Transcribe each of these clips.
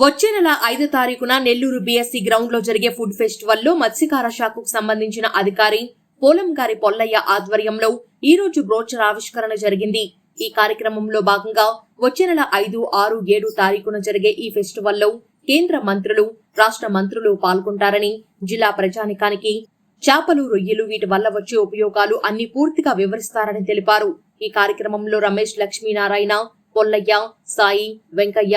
వచ్చే నెల ఐదో తారీఖున నెల్లూరు బీఎస్సీ గ్రౌండ్లో జరిగే ఫుడ్ ఫెస్టివల్లో మత్స్యకార శాఖకు సంబంధించిన అధికారి పోలంగారి పొల్లయ్య ఆధ్వర్యంలో ఈ రోజు బ్రోచర్ ఆవిష్కరణ జరిగింది. ఈ కార్యక్రమంలో భాగంగా వచ్చే నెల ఐదు ఆరు ఏడు తారీఖున జరిగే ఈ ఫెస్టివల్లో కేంద్ర మంత్రులు రాష్ట్ర మంత్రులు పాల్గొంటారని జిల్లా ప్రజానికానికి చేపలు రొయ్యలు వీటి వల్ల వచ్చే ఉపయోగాలు అన్ని పూర్తిగా వివరిస్తారని తెలిపారు. ఈ కార్యక్రమంలో రమేష్ లక్ష్మీనారాయణ పొల్లయ్య సాయి వెంకయ్య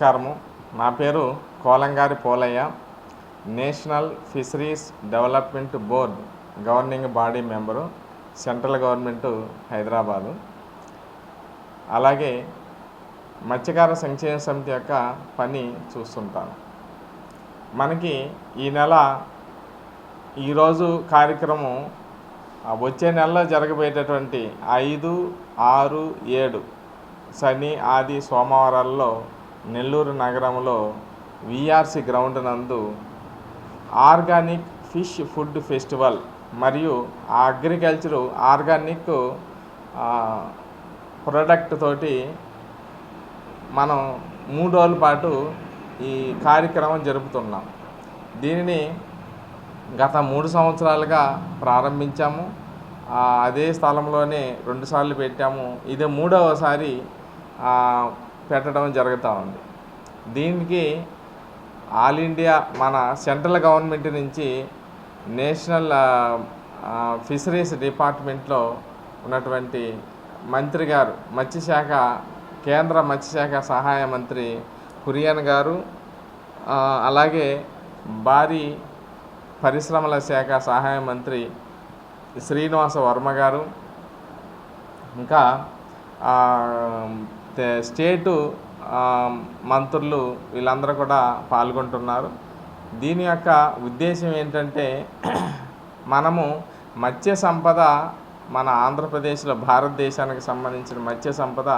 నమస్కారము. నా పేరు Kolangari Polaiah. National fisheries development board governing body member central government Hyderabad. అలాగే మత్స్యకార సంక్షేమ సమితి యొక్క పని చూస్తుంటాను. మనకి ఈ నెల ఈరోజు కార్యక్రమం వచ్చే నెలలో జరగబోయేటటువంటి ఐదు ఆరు ఏడు శని ఆది సోమవారాల్లో నెల్లూరు నగరంలో విఆర్సి గ్రౌండ్ నందు ఆర్గానిక్ ఫిష్ ఫుడ్ ఫెస్టివల్ మరియు అగ్రికల్చరు ఆర్గానిక్ ప్రొడక్ట్ తోటి మనం మూడు రోజుల పాటు ఈ కార్యక్రమం జరుపుతున్నాం. దీనిని గత మూడు సంవత్సరాలుగా ప్రారంభించాము. అదే స్థలంలోనే రెండుసార్లు పెట్టాము. ఇదే మూడవసారి పెట్టడం జరుగుతూ ఉంది. దీనికి ఆల్ ఇండియా మన సెంట్రల్ గవర్నమెంట్ నుంచి నేషనల్ ఫిషరీస్ డిపార్ట్మెంట్లో ఉన్నటువంటి మంత్రి గారు మత్స్యశాఖ కేంద్ర మత్స్యశాఖ సహాయ మంత్రి కురియన్ గారు అలాగే భారీ పరిశ్రమల శాఖ సహాయ మంత్రి శ్రీనివాస వర్మ గారు ఇంకా స్టేటు మంత్రులు వీళ్ళందరూ కూడా పాల్గొంటున్నారు. దీని యొక్క ఉద్దేశం ఏంటంటే మనము మత్స్య సంపద మన ఆంధ్రప్రదేశ్లో భారతదేశానికి సంబంధించిన మత్స్య సంపద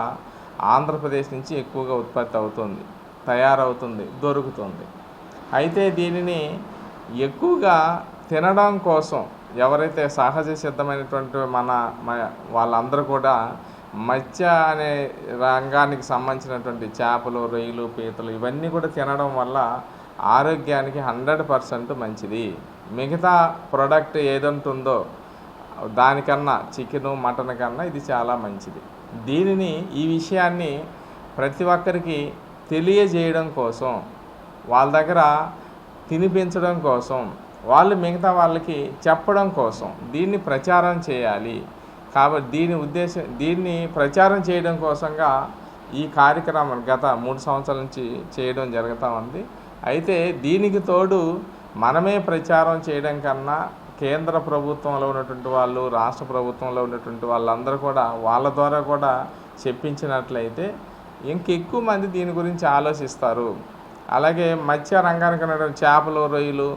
ఆంధ్రప్రదేశ్ నుంచి ఎక్కువగా ఉత్పత్తి అవుతుంది తయారవుతుంది దొరుకుతుంది. అయితే దీనిని ఎక్కువగా తినడం కోసం ఎవరైతే సహజ సిద్ధమైనటువంటి మన మ- వాళ్ళందరూ కూడా మత్స్య అనే రంగానికి సంబంధించినటువంటి చేపలు రొయ్యలు పీతలు ఇవన్నీ కూడా తినడం వల్ల ఆరోగ్యానికి హండ్రెడ్ పర్సెంట్ మంచిది. మిగతా ప్రోడక్ట్ ఏదంటుందో దానికన్నా చికెను మటన్ కన్నా ఇది చాలా మంచిది. దీనిని ఈ విషయాన్ని ప్రతి ఒక్కరికి తెలియజేయడం కోసం వాళ్ళ దగ్గర తినిపించడం కోసం వాళ్ళు మిగతా వాళ్ళకి చెప్పడం కోసం దీన్ని ప్రచారం చేయాలి. కాబట్టి దీని ఉద్దేశం దీన్ని ప్రచారం చేయడం కోసంగా ఈ కార్యక్రమం గత మూడు సంవత్సరాల నుంచి చేయడం జరుగుతూ ఉంది. అయితే దీనికి తోడు మనమే ప్రచారం చేయడం కన్నా కేంద్ర ప్రభుత్వంలో ఉన్నటువంటి వాళ్ళు రాష్ట్ర ప్రభుత్వంలో ఉన్నటువంటి వాళ్ళందరూ కూడా వాళ్ళ ద్వారా కూడా చెప్పించినట్లయితే ఇంకెక్కువ మంది దీని గురించి ఆలోచిస్తారు. అలాగే మత్స్య రంగానికి ఉన్నటువంటి చేపలు రొయ్యలు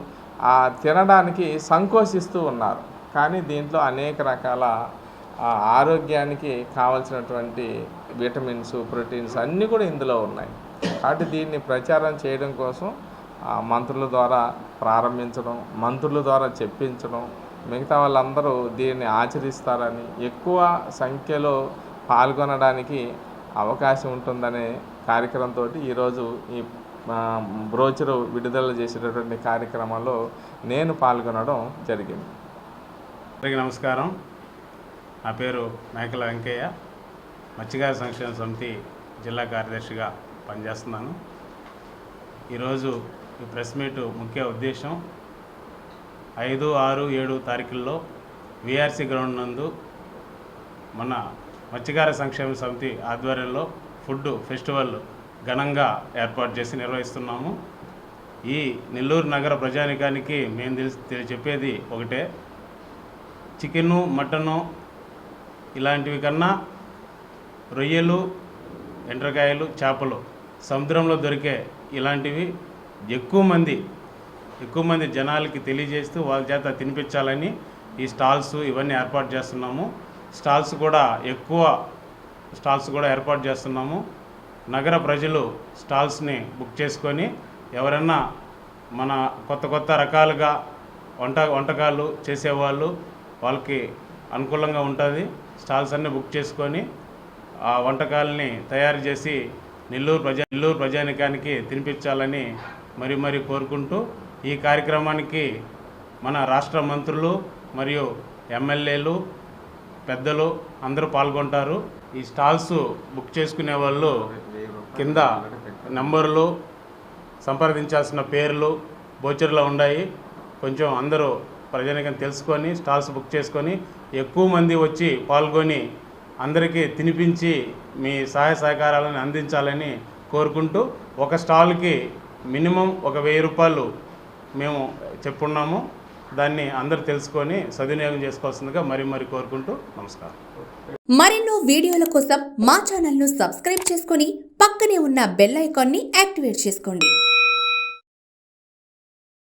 తినడానికి సంకోచిస్తూ ఉన్నారు. కానీ దీంట్లో అనేక రకాల ఆరోగ్యానికి కావలసినటువంటి విటమిన్స్ ప్రోటీన్స్ అన్నీ కూడా ఇందులో ఉన్నాయి. కాబట్టి దీన్ని ప్రచారం చేయడం కోసం మంత్రుల ద్వారా ప్రారంభించడం మంత్రుల ద్వారా చెప్పించడం మిగతా వాళ్ళందరూ దీన్ని ఆచరిస్తారని ఎక్కువ సంఖ్యలో పాల్గొనడానికి అవకాశం ఉంటుందనే కార్యక్రమంతో ఈరోజు ఈ బ్రోచరు విడుదల చేసేటటువంటి కార్యక్రమంలో నేను పాల్గొనడం జరిగింది. నమస్కారం. నా పేరు నాయకుల వెంకయ్య. మత్స్యకార సంక్షేమ సమితి జిల్లా కార్యదర్శిగా పనిచేస్తున్నాను. ఈరోజు ఈ ప్రెస్ మీట్ ముఖ్య ఉద్దేశం ఐదు ఆరు ఏడు తారీఖుల్లో విఆర్సి గ్రౌండ్ నందు మన మత్స్యకార సంక్షేమ సమితి ఆధ్వర్యంలో ఫుడ్ ఫెస్టివల్ ఘనంగా ఏర్పాటు చేసి నిర్వహిస్తున్నాము. ఈ నెల్లూరు నగర ప్రజానికానికి మేము తెలిసి తెలి- చెప్పేది ఒకటే. చికెను మటను ఇలాంటివి కన్నా రొయ్యలు ఎండ్రకాయలు చేపలు సముద్రంలో దొరికే ఇలాంటివి ఎక్కువ మంది ఎక్కువ మంది జనాలకి తెలియజేస్తూ వాళ్ళ చేత తినిపించాలని ఈ స్టాల్స్ ఇవన్నీ ఏర్పాటు చేస్తున్నాము. స్టాల్స్ కూడా ఎక్కువ స్టాల్స్ కూడా ఏర్పాటు చేస్తున్నాము. నగర ప్రజలు స్టాల్స్ని బుక్ చేసుకొని ఎవరన్నా మన కొత్త కొత్త రకాలుగా వంట వంటకాలు చేసేవాళ్ళు వాళ్ళకి అనుకూలంగా ఉంటుంది. స్టాల్స్ అన్నీ బుక్ చేసుకొని ఆ వంటకాలని తయారు చేసి నెల్లూరు ప్రజా నెల్లూరు ప్రజానికానికి తినిపించాలని మరి మరి కోరుకుంటూ ఈ కార్యక్రమానికి మన రాష్ట్ర మంత్రులు మరియు ఎమ్మెల్యేలు పెద్దలు అందరూ పాల్గొంటారు. ఈ స్టాల్స్ బుక్ చేసుకునే వాళ్ళు కింద నంబర్లు సంప్రదించాల్సిన పేర్లు బోచర్లో ఉన్నాయి. కొంచెం అందరూ ప్రజానికం తెలుసుకొని స్టాల్స్ బుక్ చేసుకొని ఎక్కువ మంది వచ్చి పాల్గొని అందరికీ తినిపించి మీ సహాయ సహకారాలను అందించాలని కోరుకుంటూ ఒక స్టాల్కి మినిమం ఒక వెయ్యి రూపాయలు మేము చెప్పున్నాము. దాన్ని అందరూ తెలుసుకొని సద్వినియోగం చేసుకోవాల్సిందిగా మరీ మరీ కోరుకుంటూ నమస్కారం. మరెన్నో వీడియోల కోసం మా ఛానల్ను సబ్స్క్రైబ్ చేసుకొని పక్కనే ఉన్న బెల్ ఐకాన్ని యాక్టివేట్ చేసుకోండి.